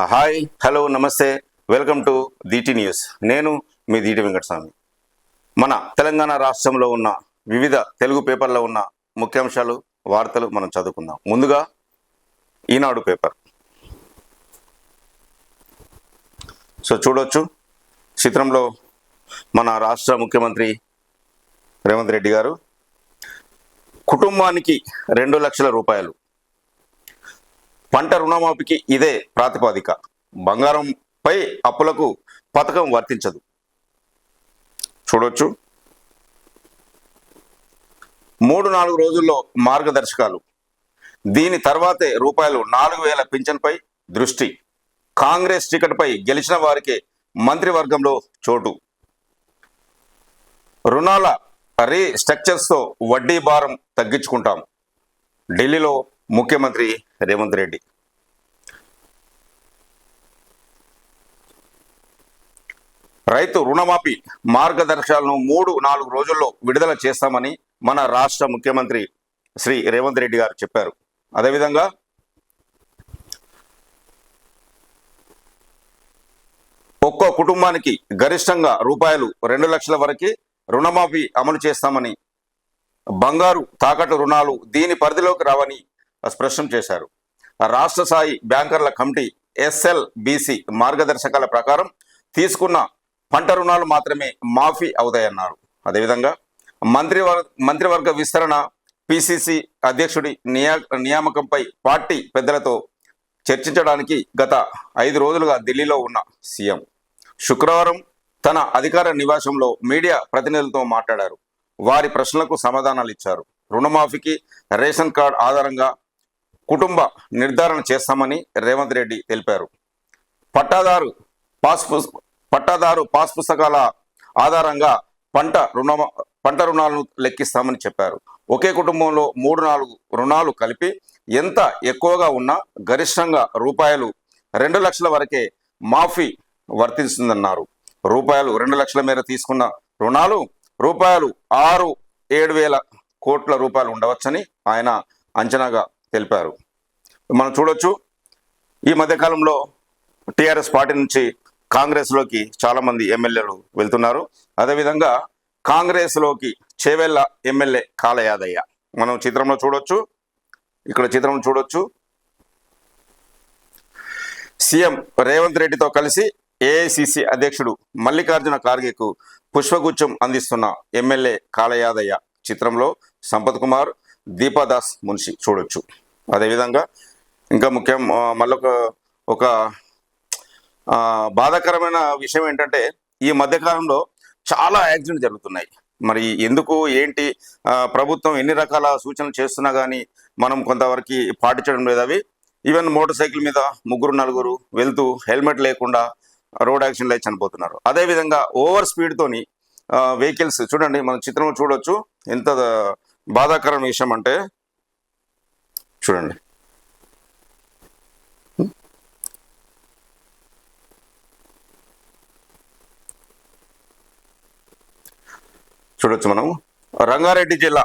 Hi hello namaste welcome to DT news. నేను మీ దీటి వెంకటస్వామి. మన తెలంగాణ రాష్ట్రంలో ఉన్న వివిధ తెలుగు పేపర్లో ఉన్న ముఖ్యాంశాలు వార్తలు మనం చదువుకుందాం. ముందుగా ఈనాడు పేపర్. సో చూడొచ్చు. చిత్రంలో మన రాష్ట్ర ముఖ్యమంత్రి రేవంత్ రెడ్డి గారు కుటుంబానికి రెండు లక్షల రూపాయలు పంట రుణమాఫీకి ఇదే ప్రాతిపాదిక. బంగారంపై అప్పులకు పథకం వర్తించదు. చూడొచ్చు. మూడు నాలుగు రోజుల్లో మార్గదర్శకాలు. దీని తర్వాతే రూపాయలు నాలుగు వేల పింఛన్పై దృష్టి. కాంగ్రెస్ టికెట్పై గెలిచిన వారికే మంత్రివర్గంలో చోటు. రుణాల రీస్ట్రక్చర్స్తో వడ్డీ భారం తగ్గించుకుంటాం. ఢిల్లీలో ముఖ్యమంత్రి రేవంత్ రెడ్డి. రైతు రుణమాఫీ మార్గదర్శకాలను మూడు నాలుగు రోజుల్లో విడుదల చేస్తామని మన రాష్ట్ర ముఖ్యమంత్రి శ్రీ రేవంత్ రెడ్డి గారు చెప్పారు. అదేవిధంగా ఒక్కో కుటుంబానికి గరిష్టంగా రూపాయలు రెండు లక్షల వరకు రుణమాఫీ అమలు చేస్తామని బంగారు తాకట్టు రుణాలు దీని పరిధిలోకి రావని స్పష్టం చేశారు. రాష్ట్ర స్థాయి బ్యాంకర్ల కమిటీ ఎస్ఎల్బిసి మార్గదర్శకాల ప్రకారం తీసుకున్న పంట రుణాలు మాత్రమే మాఫీ అవుతాయన్నారు. అదేవిధంగా మంత్రివర్గ మంత్రివర్గ విస్తరణ పిసిసి అధ్యక్షుడి నియా నియామకంపై పార్టీ పెద్దలతో చర్చించడానికి గత ఐదు రోజులుగా ఢిల్లీలో ఉన్న సీఎం శుక్రవారం తన అధికార నివాసంలో మీడియా ప్రతినిధులతో మాట్లాడారు. వారి ప్రశ్నలకు సమాధానాలు ఇచ్చారు. రుణమాఫీకి రేషన్ కార్డు ఆధారంగా కుటుంబ నిర్ధారణ చేస్తామని రేవంత్ రెడ్డి తెలిపారు. పట్టాదారు పాస్ పట్టాదారు పాస్ పుస్తకాల ఆధారంగా పంట రుణ పంట రుణాలను లెక్కిస్తామని చెప్పారు. ఒకే కుటుంబంలో మూడు నాలుగు రుణాలు కలిపి ఎంత ఎక్కువగా ఉన్నా గరిష్టంగా రూపాయలు రెండు లక్షల వరకే మాఫీ వర్తిస్తుందన్నారు. రూపాయలు రెండు లక్షల మేర తీసుకున్న రుణాలు రూపాయలు ఆరు ఏడు వేల కోట్ల రూపాయలు ఉండవచ్చని ఆయన అంచనాగా తెలిపారు. మనం చూడొచ్చు. ఈ మధ్యకాలంలో టిఆర్ఎస్ పార్టీ నుంచి కాంగ్రెస్లోకి చాలామంది ఎమ్మెల్యేలు వెళ్తున్నారు. అదేవిధంగా కాంగ్రెస్లోకి చేవెళ్ళ ఎమ్మెల్యే కాలయాదయ్య మనం చిత్రంలో చూడొచ్చు. ఇక్కడ చిత్రం చూడొచ్చు. సీఎం రేవంత్ రెడ్డితో కలిసి ఏఐసిసి అధ్యక్షుడు మల్లికార్జున ఖార్గేకు పుష్పగుచ్చం అందిస్తున్న ఎమ్మెల్యే కాళయాదయ్య చిత్రంలో సంపత్ కుమార్ దీపాదాస్ మున్షి చూడొచ్చు. అదేవిధంగా ఇంకా ముఖ్యం మళ్ళొక ఒక బాధాకరమైన విషయం ఏంటంటే ఈ మధ్యకాలంలో చాలా యాక్సిడెంట్ జరుగుతున్నాయి. మరి ఎందుకు ఏంటి ప్రభుత్వం ఎన్ని రకాల సూచనలు చేస్తున్నా కానీ మనం కొంతవరకు పాటించడం లేదు అవి. ఈవెన్ మోటార్ సైకిల్ మీద ముగ్గురు నలుగురు వెళ్తూ హెల్మెట్ లేకుండా రోడ్ యాక్సిడెంట్ అయి చనిపోతున్నారు. అదేవిధంగా ఓవర్ స్పీడ్తోని వెహికల్స్ చూడండి మనం చిత్రంలో చూడొచ్చు. ఎంత బాధాకరమైన విషయం అంటే చూడండి. చూడొచ్చు మనం. రంగారెడ్డి జిల్లా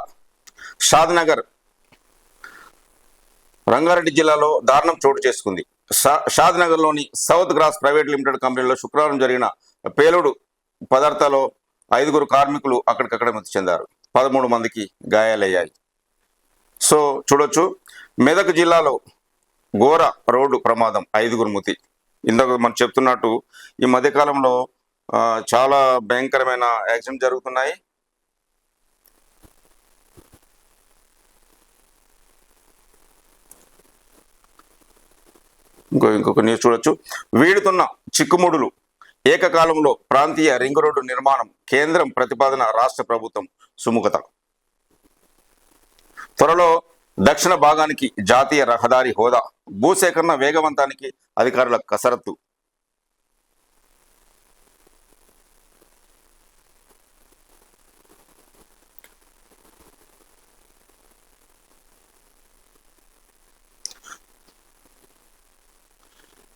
షాద్నగర్. రంగారెడ్డి జిల్లాలో దారుణం చోటు చేసుకుంది. షా- షాద్నగర్లోని సౌత్ గ్రాస్ ప్రైవేట్ లిమిటెడ్ కంపెనీలో శుక్రవారం జరిగిన పేలుడు పదార్థాలు ఐదుగురు కార్మికులు అక్కడికక్కడ మృతి చెందారు. పదమూడు మందికి గాయాలయ్యాయి. సో చూడొచ్చు. మెదక్ జిల్లాలో ఘోర రోడ్డు ప్రమాదం ఐదుగురు మృతి. ఇందాక మనం చెప్తున్నట్టు ఈ మధ్యకాలంలో చాలా భయంకరమైన యాక్సిడెంట్ జరుగుతున్నాయి. ఇంకో ఇంకొక న్యూస్ చూడొచ్చు. వీడుతున్న చిక్కుముడులు ఏకకాలంలో ప్రాంతీయ రింగ్ రోడ్డు నిర్మాణం కేంద్రం ప్రతిపాదన రాష్ట్ర ప్రభుత్వం సుముఖత. త్వరలో దక్షిణ భాగానికి జాతీయ రహదారి హోదా భూసేకరణ వేగవంతానికి అధికారుల కసరత్తు.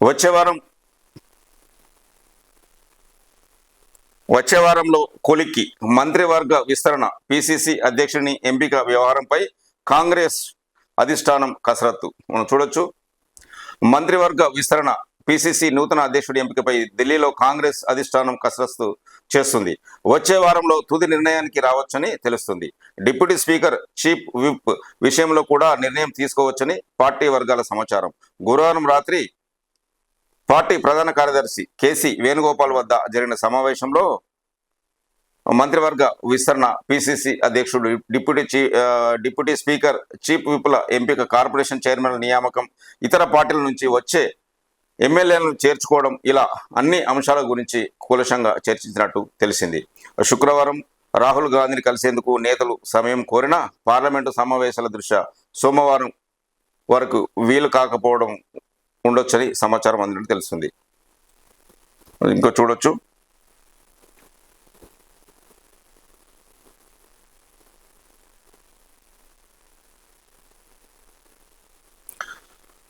వచ్చే వారం వచ్చే వారంలో కొలిక్కి మంత్రివర్గ విస్తరణ పిసిసి అధ్యక్షుని ఎంపిక వ్యవహారంపై కాంగ్రెస్ అధిష్టానం కసరత్తు. మనం చూడొచ్చు. మంత్రివర్గ విస్తరణ పిసిసి నూతన అధ్యక్షుడి ఎంపికపై ఢిల్లీలో కాంగ్రెస్ అధిష్టానం కసరత్తు చేస్తుంది. వచ్చే వారంలో తుది నిర్ణయానికి రావచ్చని తెలుస్తుంది. డిప్యూటీ స్పీకర్ చీఫ్ విప్ విషయంలో కూడా నిర్ణయం తీసుకోవచ్చని పార్టీ వర్గాల సమాచారం. గురువారం రాత్రి పార్టీ ప్రధాన కార్యదర్శి కేసీ వేణుగోపాల్ వద్ద జరిగిన సమావేశంలో మంత్రివర్గ విస్తరణ పిసిసి అధ్యక్షుడు డిప్యూటీ చీ డిప్యూటీ స్పీకర్ చీఫ్ విపుల ఎంపిక కార్పొరేషన్ చైర్మన్ నియామకం ఇతర పార్టీల నుంచి వచ్చే ఎమ్మెల్యేలను చేర్చుకోవడం ఇలా అన్ని అంశాల గురించి కూలశంగా చర్చించినట్టు తెలిసింది. శుక్రవారం రాహుల్ గాంధీని కలిసేందుకు నేతలు సమయం కోరినా పార్లమెంటు సమావేశాల దృష్ట్యా సోమవారం వరకు వీలు కాకపోవడం ఉండొచ్చని సమాచారం అందినట్టు తెలుస్తుంది. ఇంకో చూడొచ్చు.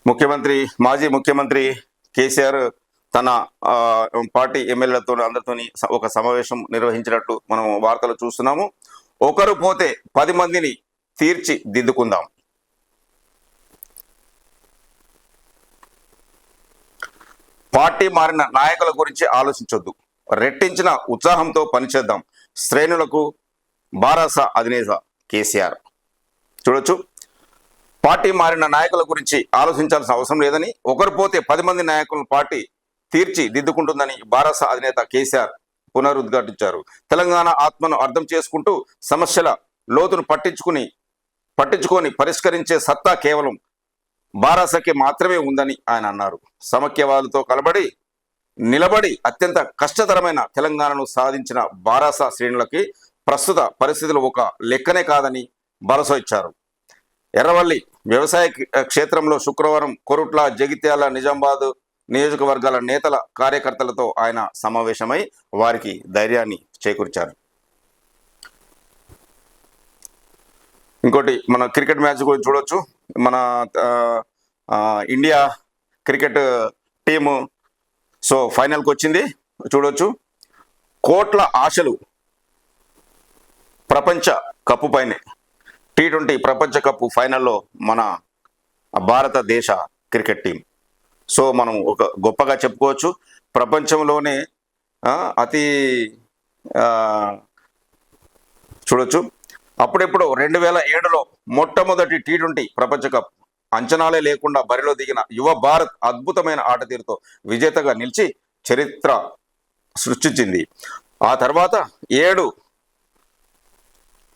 ముఖ్యమంత్రి మాజీ ముఖ్యమంత్రి కేసీఆర్ తన పార్టీ ఎమ్మెల్యేలతో అందరితోని ఒక సమావేశం నిర్వహించినట్టు మనం వార్తలు చూస్తున్నాము. ఒకరు పోతే పది మందిని తీర్చి దిద్దుకుందాం. పార్టీ మారిన నాయకుల గురించి ఆలోచించొద్దు. రెట్టించిన ఉత్సాహంతో పనిచేద్దాం. శ్రేణులకు బారాస అధినేత కేసీఆర్. చూడొచ్చు. పార్టీ మారిన నాయకుల గురించి ఆలోచించాల్సిన అవసరం లేదని ఒకరు పోతే పది మంది నాయకులను పార్టీ తీర్చి దిద్దుకుంటుందని బారాస అధినేత కేసీఆర్ పునరుద్ఘాటించారు. తెలంగాణ ఆత్మను అర్థం చేసుకుంటూ సమస్యల లోతును పట్టించుకుని పట్టించుకొని పరిష్కరించే సత్తా కేవలం బారాసకి మాత్రమే ఉందని ఆయన అన్నారు. సమఖ్యవాదులతో కలబడి నిలబడి అత్యంత కష్టతరమైన తెలంగాణను సాధించిన బారాస శ్రేణులకి ప్రస్తుత పరిస్థితులు ఒక లెక్కనే కాదని భరోసా ఇచ్చారు. ఎర్రవల్లి వ్యవసాయ క్షేత్రంలో శుక్రవారం కొరుట్ల జగిత్యాల నిజామాబాద్ నియోజకవర్గాల నేతల కార్యకర్తలతో ఆయన సమావేశమై వారికి ధైర్యాన్ని చేకూర్చారు. ఇంకోటి మన క్రికెట్ మ్యాచ్ గురించి చూడొచ్చు. మన ఇండియా క్రికెట్ టీము. సో ఫైనల్కి వచ్చింది. చూడొచ్చు. కోట్ల ఆశలు ప్రపంచ కప్పు పైనే. టీ ట్వంటీ ప్రపంచ కప్పు ఫైనల్లో మన భారతదేశ క్రికెట్ టీం. సో మనం ఒక గొప్పగా చెప్పుకోవచ్చు. ప్రపంచంలోనే అతి చూడొచ్చు. అప్పుడెప్పుడు రెండు వేల ఏడులో మొట్టమొదటి టీ ట్వంటీ ప్రపంచ కప్ అంచనాలే లేకుండా బరిలో దిగిన యువ భారత్ అద్భుతమైన ఆట తీరుతో విజేతగా నిలిచి చరిత్ర సృష్టించింది. ఆ తర్వాత ఏడు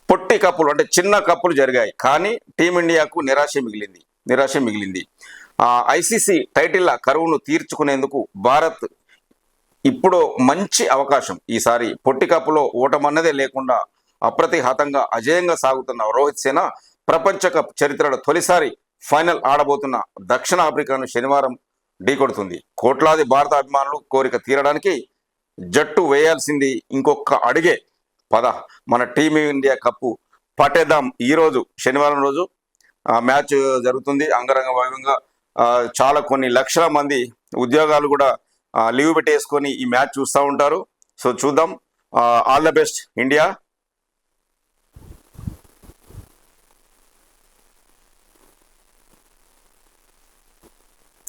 పొట్టి కప్పులు అంటే చిన్న కప్పులు జరిగాయి. కానీ టీమిండియాకు నిరాశ మిగిలింది. నిరాశ మిగిలింది. ఆ ఐసీసీ టైటిల్ల కరువును తీర్చుకునేందుకు భారత్ ఇప్పుడు మంచి అవకాశం. ఈసారి పొట్టి కప్పులో ఓటమన్నదే లేకుండా అప్రతిహతంగా అజేయంగా సాగుతున్న రోహిత్ సేన ప్రపంచ కప్ చరిత్రలో తొలిసారి ఫైనల్ ఆడబోతున్న దక్షిణ ఆఫ్రికాను శనివారం ఢీకొడుతుంది కోట్లాది భారత అభిమానులు కోరిక తీరడానికి జట్టు వేయాల్సింది ఇంకొక అడిగే. పద మన టీమిండియా కప్పు పట్టేద్దాం ఈ రోజు శనివారం రోజు. మ్యాచ్ జరుగుతుంది. అంగరంగ వైభవంగా చాలా కొన్ని లక్షల మంది ఉద్యోగాలు కూడా లీవ్ పెట్టేసుకొని ఈ మ్యాచ్ చూస్తూ ఉంటారు. సో చూద్దాం. All the best India.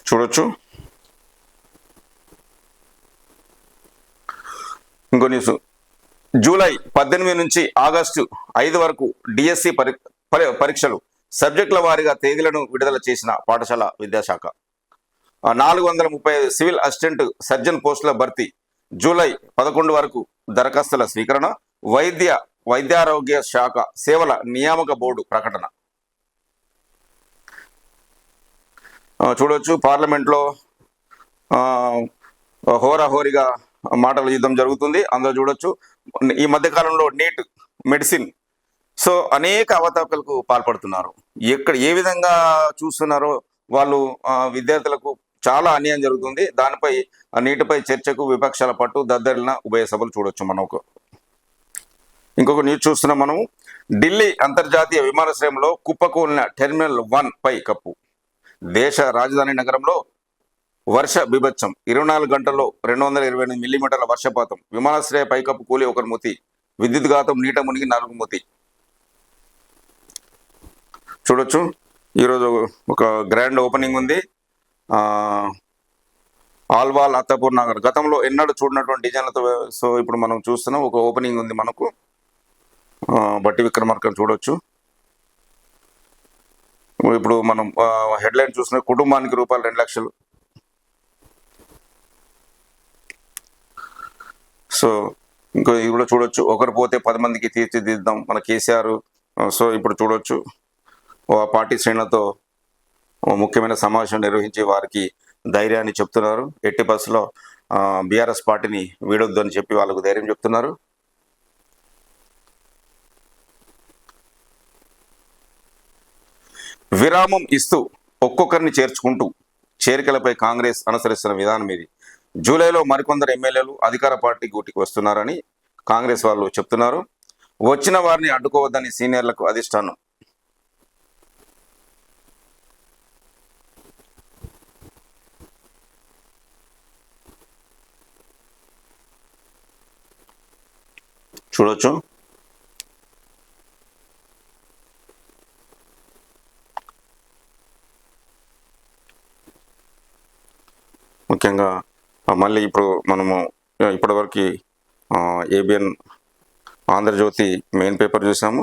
చూడొచ్చు. ఇంకో న్యూస్ జూలై పద్దెనిమిది నుంచి ఆగస్టు ఐదు వరకు డిఎస్సి పరి పరీక్షలు సబ్జెక్టుల వారీగా తేదీలను విడుదల చేసిన పాఠశాల విద్యాశాఖ. నాలుగు వందల ముప్పై సివిల్ అసిస్టెంట్ సర్జన్ పోస్టుల భర్తీ జూలై పదకొండు వరకు దరఖాస్తుల స్వీకరణ వైద్య వైద్యారోగ్య శాఖ సేవల నియామక బోర్డు ప్రకటన. చూడవచ్చు పార్లమెంట్లో హోరాహోరీగా మాటల యుద్ధం జరుగుతుంది. అందులో చూడొచ్చు. ఈ మధ్యకాలంలో నీట్ మెడిసిన్. సో అనేక అవతాపలకు పాల్పడుతున్నారు. ఎక్కడ ఏ విధంగా చూస్తున్నారో వాళ్ళు విద్యార్థులకు చాలా అన్యాయం జరుగుతుంది. దానిపై ఆ నీటిపై చర్చకు విపక్షాల పట్టు దద్దరిన ఉభయ సభలు చూడొచ్చు మనం ఒక. ఇంకొక న్యూస్ చూస్తున్నాం మనం ఢిల్లీ అంతర్జాతీయ విమానాశ్రయంలో కుప్పకూలిన టెర్మినల్ వన్ పై కప్పు. దేశ రాజధాని నగరంలో వర్ష బిభత్సం. ఇరవై నాలుగు గంటల్లో రెండు వందల ఇరవై ఎనిమిది మిల్లీమీటర్ల వర్షపాతం. విమానాశ్రయ పైకప్పు కూలి ఒకరు మూతి విద్యుత్ ఘాతం నీట మునిగి నాలుగు మూతి. చూడొచ్చు. ఈరోజు ఒక గ్రాండ్ ఓపెనింగ్ ఉంది. ఆల్వాల్ అత్తపూర్ నగర్. గతంలో ఎన్నడూ చూడనటువంటి డిజైన్లతో సో ఇప్పుడు మనం చూస్తున్నాం. ఒక ఓపెనింగ్ ఉంది మనకు. బట్టి విక్రమార్కం చూడొచ్చు. ఇప్పుడు మనం హెడ్లైన్ చూసిన కుటుంబానికి రూపాయలు రెండు లక్షలు. సో ఇంకా ఇవి కూడా చూడొచ్చు. ఒకరు పోతే పది మందికి తీర్చిదిద్దాం మన కేసీఆర్. సో ఇప్పుడు చూడొచ్చు. ఆ పార్టీ శ్రేణులతో ముఖ్యమైన సమావేశం నిర్వహించి వారికి ధైర్యాన్ని చెప్తున్నారు. ఎట్టి బస్సులో బీఆర్ఎస్ పార్టీని వీడొద్దు అని చెప్పి వాళ్ళకు ధైర్యం చెప్తున్నారు. విరామం ఇస్తూ ఒక్కొక్కరిని చేర్చుకుంటూ చేరికలపై కాంగ్రెస్ అనుసరిస్తున్న విధానం ఇది. జూలైలో మరికొందరు ఎమ్మెల్యేలు అధికార పార్టీ గూటికి వస్తున్నారని కాంగ్రెస్ వాళ్ళు చెప్తున్నారు. వచ్చిన వారిని అడ్డుకోవద్దని సీనియర్లకు అధిష్టానం చూడొచ్చు. ముఖ్యంగా మళ్ళీ ఇప్పుడు మనము ఇప్పటివరకు ఏబిఎన్ ఆంధ్రజ్యోతి మెయిన్ పేపర్ చూసాము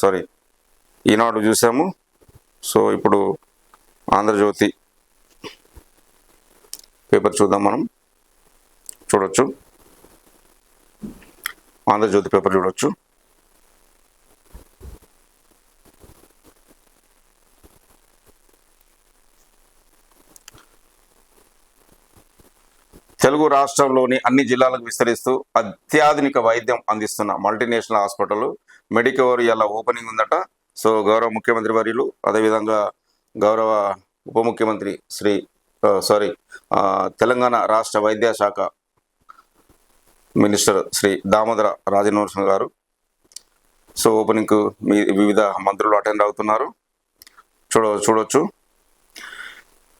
సారీ ఈనాడు చూసాము. సో ఇప్పుడు ఆంధ్రజ్యోతి పేపర్ చూద్దాం మనం. చూడొచ్చు. ఆంధ్రజ్యోతి పేపర్ చూడొచ్చు. తెలుగు రాష్ట్రంలోని అన్ని జిల్లాలకు విస్తరిస్తూ అత్యాధునిక వైద్యం అందిస్తున్న మల్టీనేషనల్ హాస్పిటల్ మెడికవర్ ఇలా ఓపెనింగ్ ఉందట. సో గౌరవ ముఖ్యమంత్రి వర్యులు అదేవిధంగా గౌరవ ఉప ముఖ్యమంత్రి శ్రీ సారీ తెలంగాణ రాష్ట్ర వైద్య శాఖ మినిస్టర్ శ్రీ దామోదర రాజనరసింహ గారు. సో ఓపెనింగ్కు మీ వివిధ మంత్రులు అటెండ్ అవుతున్నారు. చూడ చూడొచ్చు.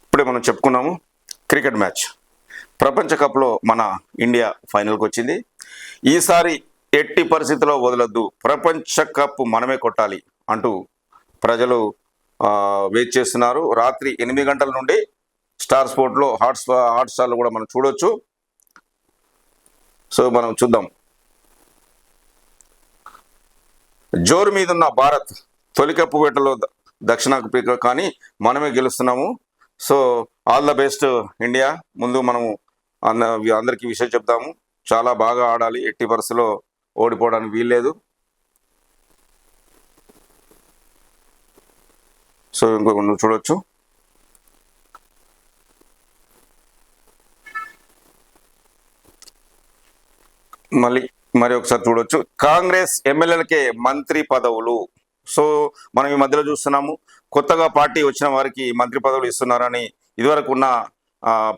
ఇప్పుడే మనం చెప్పుకున్నాము క్రికెట్ మ్యాచ్. ప్రపంచ కప్లో మన ఇండియా ఫైనల్కి వచ్చింది ఈసారి ఎట్టి పరిస్థితిలో వదలొద్దు. ప్రపంచ కప్ మనమే కొట్టాలి అంటూ ప్రజలు వెయిట్ చేస్తున్నారు. రాత్రి ఎనిమిది గంటల నుండి స్టార్ స్పోర్ట్లో హాట్ హాట్స్టార్లో కూడా మనం చూడొచ్చు. సో మనం చూద్దాం. జోరు మీదున్న భారత్ తొలి కప్పు వేటలో దక్షిణాఫ్రికా కానీ మనమే గెలుస్తున్నాము. So all the best India. ముందు మనము అన్న అందరికీ విషయం చెప్తాము. చాలా బాగా ఆడాలి. ఎట్టి వరుసలో ఓడిపోవడానికి వీల్లేదు. సో ఇంకొక నువ్వు చూడొచ్చు. మళ్ళీ మరి ఒకసారి చూడొచ్చు. కాంగ్రెస్ ఎమ్మెల్యేలకే మంత్రి పదవులు. సో మనం ఈ మధ్యలో చూస్తున్నాము. కొత్తగా పార్టీ వచ్చిన వారికి మంత్రి పదవులు ఇస్తున్నారని ఇదివరకు ఉన్న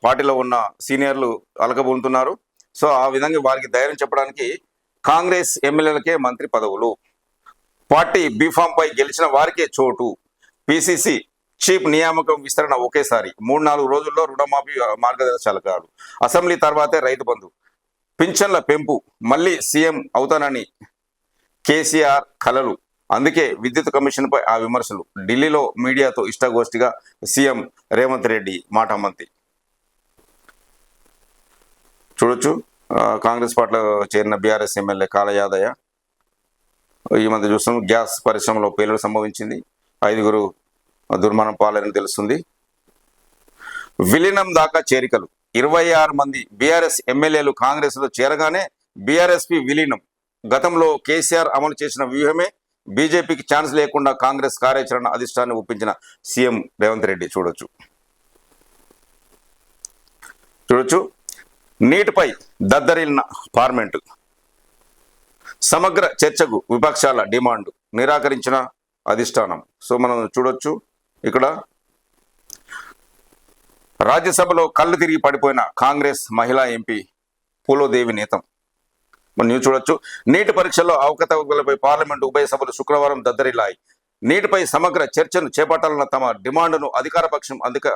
పార్టీలో ఉన్న సీనియర్లు అలకబోతున్నారు సో ఆ విధంగా వారికి ధైర్యం చెప్పడానికి కాంగ్రెస్ ఎమ్మెల్యేలకే మంత్రి పదవులు. పార్టీ బీఫామ్ పై గెలిచిన వారికే చోటు. పిసిసి చీఫ్ నియామకం విస్తరణ ఒకేసారి. మూడు నాలుగు రోజుల్లో రుణమాఫీ మార్గదర్శకాలు. అసెంబ్లీ తర్వాతే రైతు బంధు. పింఛన్ల పెంపు. మళ్ళీ సీఎం అవుతానని కేసీఆర్ కలలు. అందుకే విద్యుత్ కమిషన్పై ఆ విమర్శలు. ఢిల్లీలో మీడియాతో ఇష్టగోష్ఠిగా సీఎం రేవంత్ రెడ్డి మాటమంతి చూడొచ్చు. కాంగ్రెస్ పార్టీలో చేరిన బీఆర్ఎస్ ఎమ్మెల్యే కాళయాదయ్య ఈ మధ్య చూస్తున్నాం గ్యాస్ పరిశ్రమలో పేలుడు సంభవించింది. ఐదుగురు దుర్మరణం పాలని తెలుస్తుంది. విలీనం దాకా చేరికలు. ఇరవై ఆరు మంది బీఆర్ఎస్ ఎమ్మెల్యేలు కాంగ్రెస్లో చేరగానే బీఆర్ఎస్పి విలీనం. గతంలో కేసీఆర్ అమలు చేసిన వ్యూహమే బీజేపీకి ఛాన్స్ లేకుండా కాంగ్రెస్ కార్యాచరణ అధిష్టాన్ని ఒప్పించిన సీఎం రేవంత్ రెడ్డి. చూడొచ్చు. చూడొచ్చు. నీటిపై దద్దరిల్లిన పార్లమెంటు సమగ్ర చర్చకు విపక్షాల డిమాండ్ నిరాకరించిన అధిష్టానం. సో మనం చూడొచ్చు ఇక్కడ రాజ్యసభలో కళ్ళు తిరిగి పడిపోయిన కాంగ్రెస్ మహిళా ఎంపీ పూలోదేవి నేతం. మనం న్యూస్ చూడొచ్చు. నీటి పరీక్షల్లో అవకతవకలపై పార్లమెంటు ఉభయ సభలు శుక్రవారం దద్దరిల్లాయి. నీటిపై సమగ్ర చర్చను చేపట్టాలన్న తమ డిమాండ్ను అధికార పక్షం అధిక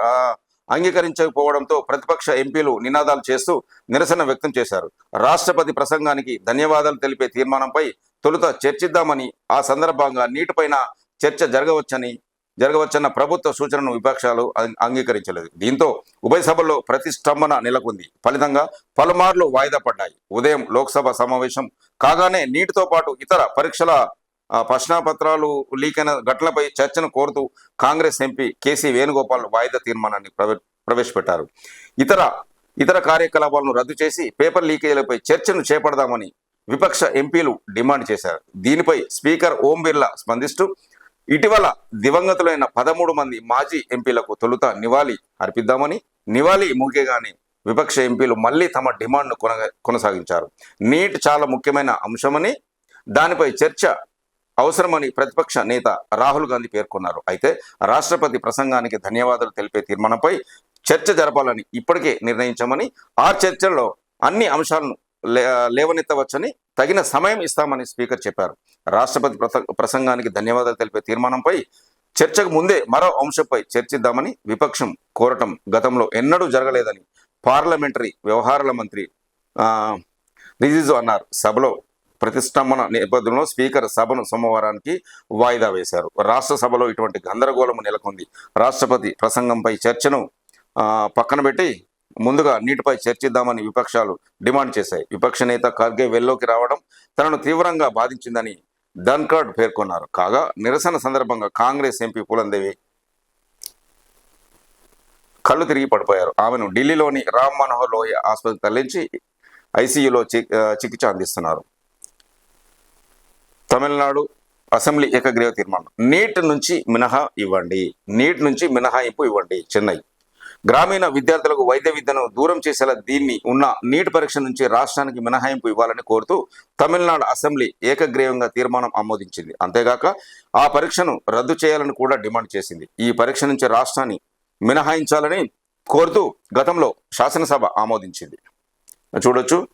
అంగీకరించకపోవడంతో ప్రతిపక్ష ఎంపీలు నినాదాలు చేస్తూ నిరసన వ్యక్తం చేశారు. రాష్ట్రపతి ప్రసంగానికి ధన్యవాదాలు తెలిపే తీర్మానంపై తొలుత చర్చిద్దామని ఆ సందర్భంగా నీటిపైన చర్చ జరగవచ్చని జరగవచ్చన్న ప్రభుత్వ సూచనను విపక్షాలు అం- అంగీకరించలేదు. దీంతో ఉభయ సభల్లో ప్రతిష్టంభన నెలకొంది. ఫలితంగా పలుమార్లు వాయిదా పడ్డాయి. ఉదయం లోక్సభ సమావేశం కాగానే నీటితో పాటు ఇతర పరీక్షల ఆ, ప్రశ్నాపత్రాలు లీక్ అయిన ఘటనలపై చర్చను కోరుతూ కాంగ్రెస్ ఎంపీ కేసీ వేణుగోపాల్ వాయిదా తీర్మానాన్ని ప్రవేశపెట్టారు. ఇతర ఇతర కార్యకలాపాలను రద్దు చేసి పేపర్ లీకేజీలపై చర్చను చేపడదామని విపక్ష ఎంపీలు డిమాండ్ చేశారు. దీనిపై స్పీకర్ ఓం బిర్లా స్పందిస్తూ ఇటీవల దివంగతులైన పదమూడు మంది మాజీ ఎంపీలకు తొలుత నివాళి అర్పిద్దామని నివాళి ముగియగానే విపక్ష ఎంపీలు మళ్ళీ తమ డిమాండ్ను కొనగ- కొనసాగించారు. నీట్ చాలా ముఖ్యమైన అంశమని దానిపై చర్చ అవసరమని ప్రతిపక్ష నేత రాహుల్ గాంధీ పేర్కొన్నారు. అయితే రాష్ట్రపతి ప్రసంగానికి ధన్యవాదాలు తెలిపే తీర్మానంపై చర్చ జరపాలని ఇప్పటికే నిర్ణయించామని ఆ చర్చల్లో అన్ని అంశాలను లే- లేవనెత్తవచ్చని తగిన సమయం ఇస్తామని స్పీకర్ చెప్పారు. రాష్ట్రపతి ప్రస- ప్రసంగానికి ధన్యవాదాలు తెలిపే తీర్మానంపై చర్చకు ముందే మరో అంశంపై చర్చిద్దామని విపక్షం కోరటం గతంలో ఎన్నడూ జరగలేదని పార్లమెంటరీ వ్యవహారాల మంత్రి ఆ, రిజిజు అన్నారు. సభలో ప్రతిష్టంభన నేపథ్యంలో స్పీకర్ సభను సోమవారానికి వాయిదా వేశారు. రాష్ట్ర సభలో ఇటువంటి గందరగోళం నెలకొంది. రాష్ట్రపతి ప్రసంగంపై చర్చను పక్కన పెట్టి ముందుగా నీటిపై చర్చిద్దామని విపక్షాలు డిమాండ్ చేశాయి. విపక్ష నేత ఖర్గే వెల్లోకి రావడం తనను తీవ్రంగా బాధించిందని ధన్కర్డ్ పేర్కొన్నారు. కాగా నిరసన సందర్భంగా కాంగ్రెస్ ఎంపీ పూలందేవి కళ్ళు తిరిగి పడిపోయారు. ఆమెను ఢిల్లీలోని రామ్ మనోహర్ లోయ ఆసుపత్రికి తరలించి ఐసీయూలో చి- చికిత్స అందిస్తున్నారు. తమిళనాడు అసెంబ్లీ ఏకగ్రీవ తీర్మానం. నీట్ నుంచి మినహా ఇవ్వండి. నీట్ నుంచి మినహాయింపు ఇవ్వండి. చెన్నై. గ్రామీణ విద్యార్థులకు వైద్య విద్యను దూరం చేసేలా దీన్ని ఉన్న నీట్ పరీక్ష నుంచి రాష్ట్రానికి మినహాయింపు ఇవ్వాలని కోరుతూ తమిళనాడు అసెంబ్లీ ఏకగ్రీవంగా తీర్మానం ఆమోదించింది. అంతేగాక ఆ పరీక్షను రద్దు చేయాలని కూడా డిమాండ్ చేసింది. ఈ పరీక్ష నుంచి రాష్ట్రాన్ని మినహాయించాలని కోరుతూ గతంలో శాసనసభ ఆమోదించింది. చూడొచ్చు.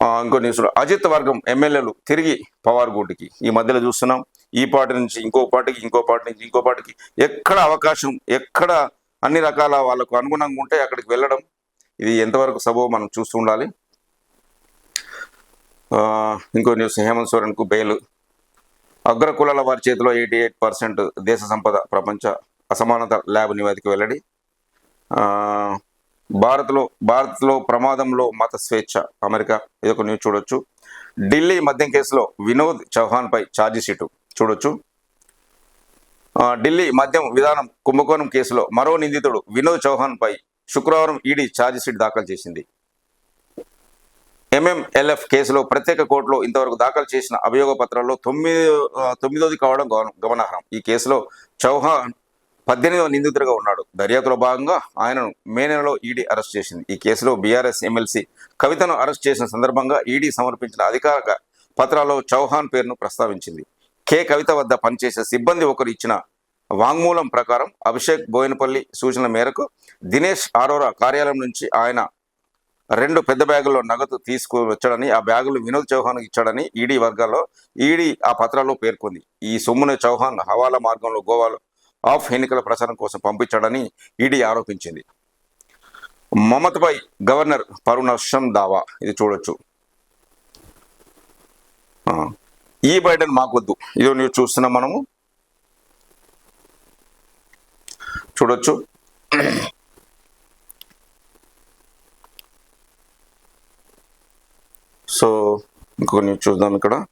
ఇంకో న్యూస్ అజిత్ వర్గం ఎమ్మెల్యేలు తిరిగి పవార్ గూటికి ఈ మధ్యలో చూస్తున్నాం ఈ పార్టీ నుంచి ఇంకో పార్టీకి ఇంకో పార్టీ నుంచి ఇంకో పార్టీకి ఎక్కడ అవకాశం ఎక్కడ అన్ని రకాల వాళ్ళకు అనుగుణంగా ఉంటే అక్కడికి వెళ్ళడం ఇది ఎంతవరకు సబో మనం చూస్తూ ఉండాలి. ఇంకో న్యూస్ హేమంత్ సోరెన్కు బెయిల్. అగ్రకులాల వారి చేతిలో ఎయిటీ ఎయిట్ పర్సెంట్ దేశ సంపద ప్రపంచ అసమానత ల్యాబ్ నివేదిక వెల్లడి. భారత్లో భారత్లో ప్రమాదంలో మత స్వేచ్ఛ. అమెరికా ఇది న్యూస్ చూడొచ్చు. ఢిల్లీ మద్యం కేసులో వినోద్ చౌహాన్పై ఛార్జిషీటు చూడొచ్చు. ఢిల్లీ మద్యం విధానం కుంభకోణం కేసులో మరో నిందితుడు వినోద్ చౌహాన్పై శుక్రవారం ఈడీ ఛార్జిషీట్ దాఖలు చేసింది. ఎంఎంఎల్ఎఫ్ కేసులో ప్రత్యేక కోర్టులో ఇంతవరకు దాఖలు చేసిన అభియోగ పత్రాల్లో తొమ్మిది తొమ్మిదోది కావడం గమనార్హం. ఈ కేసులో చౌహాన్ పద్దెనిమిదవ నిందితుడిగా ఉన్నాడు. దర్యాప్తులో భాగంగా ఆయనను మే నెలలో ఈడీ అరెస్ట్ చేసింది. ఈ కేసులో బీఆర్ఎస్ ఎమ్మెల్సీ కవితను అరెస్ట్ చేసిన సందర్భంగా ఈడీ సమర్పించిన అధికారిక పత్రాల్లో చౌహాన్ పేరును ప్రస్తావించింది. కె కవిత వద్ద పనిచేసే సిబ్బంది ఒకరు ఇచ్చిన వాంగ్మూలం ప్రకారం అభిషేక్ బోయినపల్లి సూచన మేరకు దినేష్ ఆరోరా కార్యాలయం నుంచి ఆయన రెండు పెద్ద బ్యాగుల్లో నగదు తీసుకువచ్చాడని ఆ బ్యాగులు వినోద్ చౌహాన్ ఇచ్చాడని ఈడీ వర్గాల్లో ఈడీ ఆ పత్రాల్లో పేర్కొంది. ఈ సొమ్మును చౌహాన్ హవాలా మార్గంలో గోవాలో ఆఫ్ ఎన్నికల ప్రచారం కోసం పంపించాడని ఈడీ ఆరోపించింది. మమతపై గవర్నర్ పరుణర్షం దావా ఇది చూడొచ్చు. ఈ బైడెన్ మాకొద్దు. ఇదో నువ్వు చూస్తున్నాం మనము. చూడొచ్చు. సో ఇంకొక న్యూస్ చూద్దాం ఇక్కడ.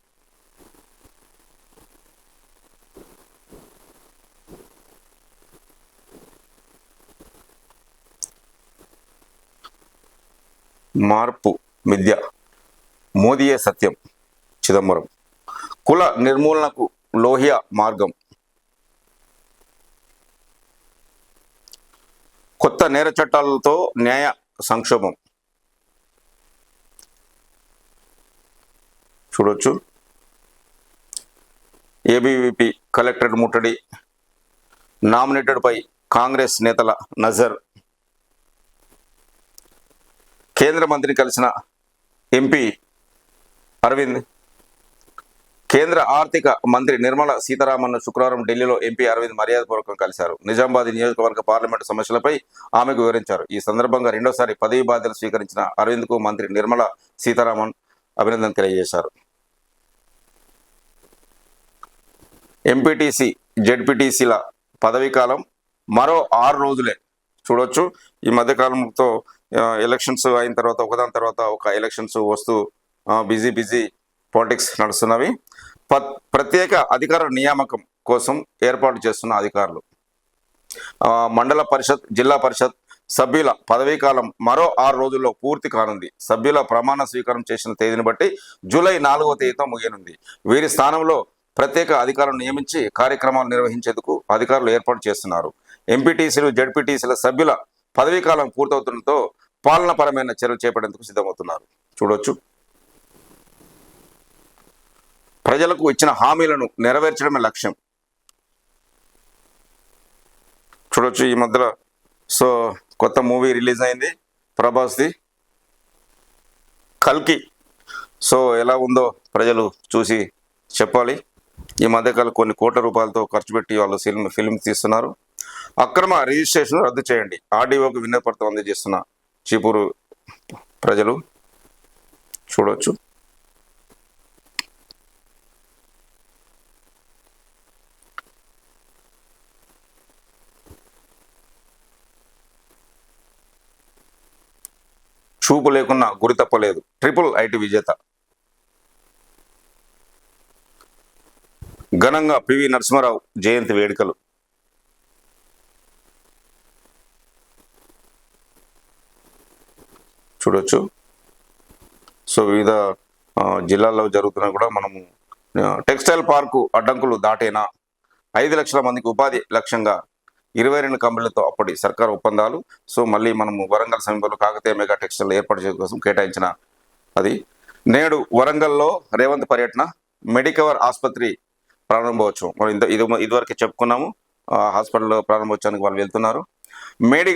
మార్పు మిథ్య. మోదీయే సత్యం చిదంబరం. కుల నిర్మూలనకు లోహియా మార్గం. కొత్త నేర చట్టాలతో న్యాయ సంక్షోభం. చూడొచ్చు. ఏబీవీపీ కలెక్టరేట్ ముట్టడి. నామినేటెడ్పై కాంగ్రెస్ నేతల నజర్. కేంద్ర మంత్రిని కలిసిన ఎంపీ అరవింద్ కేంద్ర ఆర్థిక మంత్రి నిర్మలా సీతారామన్ శుక్రవారం ఢిల్లీలో ఎంపీ అరవింద్ మర్యాదపూర్వకం కలిశారు. నిజామాబాద్ నియోజకవర్గ పార్లమెంటు సమస్యలపై ఆమెకు వివరించారు. ఈ సందర్భంగా రెండోసారి పదవి బాధ్యతలు స్వీకరించిన అరవింద్కు మంత్రి నిర్మలా సీతారామన్ అభినందన తెలియజేశారు. ఎంపీటీసీ జెడ్పీటీసీల పదవీ కాలం మరో ఆరు రోజులే. చూడొచ్చు. ఈ మధ్యకాలంతో ఎలక్షన్స్ అయిన తర్వాత ఒకదాని తర్వాత ఒక ఎలక్షన్స్ వస్తూ బిజీ బిజీ పాలిటిక్స్ నడుస్తున్నవి. ప- ప్రత్యేక అధికార నియామకం కోసం ఏర్పాటు చేస్తున్న అధికారులు. మండల పరిషత్ జిల్లా పరిషత్ సభ్యుల పదవీ కాలం మరో ఆరు రోజుల్లో పూర్తి కానుంది. సభ్యుల ప్రమాణ స్వీకారం చేసిన తేదీని బట్టి జూలై నాలుగవ తేదీతో ముగియనుంది. వీరి స్థానంలో ప్రత్యేక అధికారులను నియమించి కార్యక్రమాలు నిర్వహించేందుకు అధికారులు ఏర్పాటు చేస్తున్నారు. ఎంపీటీసీలు జడ్పీటీసీల సభ్యుల పదవీ కాలం పూర్తవుతుండటంతో పాలనపరమైన చర్యలు చేపట్టేందుకు సిద్ధమవుతున్నారు. చూడొచ్చు. ప్రజలకు ఇచ్చిన హామీలను నెరవేర్చడమే లక్ష్యం. చూడొచ్చు ఈ మధ్యలో. సో కొత్త మూవీ రిలీజ్ అయింది ప్రభాస్ది. కల్కి. సో ఎలా ఉందో ప్రజలు చూసి చెప్పాలి. ఈ మధ్యకాలం కొన్ని కోట్ల రూపాయలతో ఖర్చు పెట్టి వాళ్ళు ఫిల్మ్ ఫిల్మ్ తీస్తున్నారు. అక్రమ రిజిస్ట్రేషన్ రద్దు చేయండి. ఆర్డీఓకి విన్నపత్రం అందజేస్తున్న చీపూరు ప్రజలు చూడవచ్చు చూపు లేకున్నా గురి తప్పలేదు. ట్రిపుల్ ఐటీ విజేత. ఘనంగా పివి నరసింహారావు జయంతి వేడుకలు. చూడొచ్చు. సో వివిధ జిల్లాల్లో జరుగుతున్న కూడా మనము టెక్స్టైల్ పార్కు అడ్డంకులు దాటేనా? ఐదు లక్షల మందికి ఉపాధి లక్ష్యంగా ఇరవై రెండు కంపెనీలతో అప్పటి సర్కార్ ఒప్పందాలు. సో మళ్ళీ మనము వరంగల్ సమీపంలో కాకతీయ మెగా టెక్స్టైల్ ఏర్పాటు చేయడం కోసం కేటాయించిన అది. నేడు వరంగల్లో రేవంత్ పర్యటన మెడికవర్ ఆసుపత్రి ప్రారంభోత్సవం. మనం ఇంత ఇది ఇదివరకు చెప్పుకున్నాము. ఆ హాస్పిటల్ ప్రారంభోత్సవానికి వాళ్ళు వెళ్తున్నారు. మేడి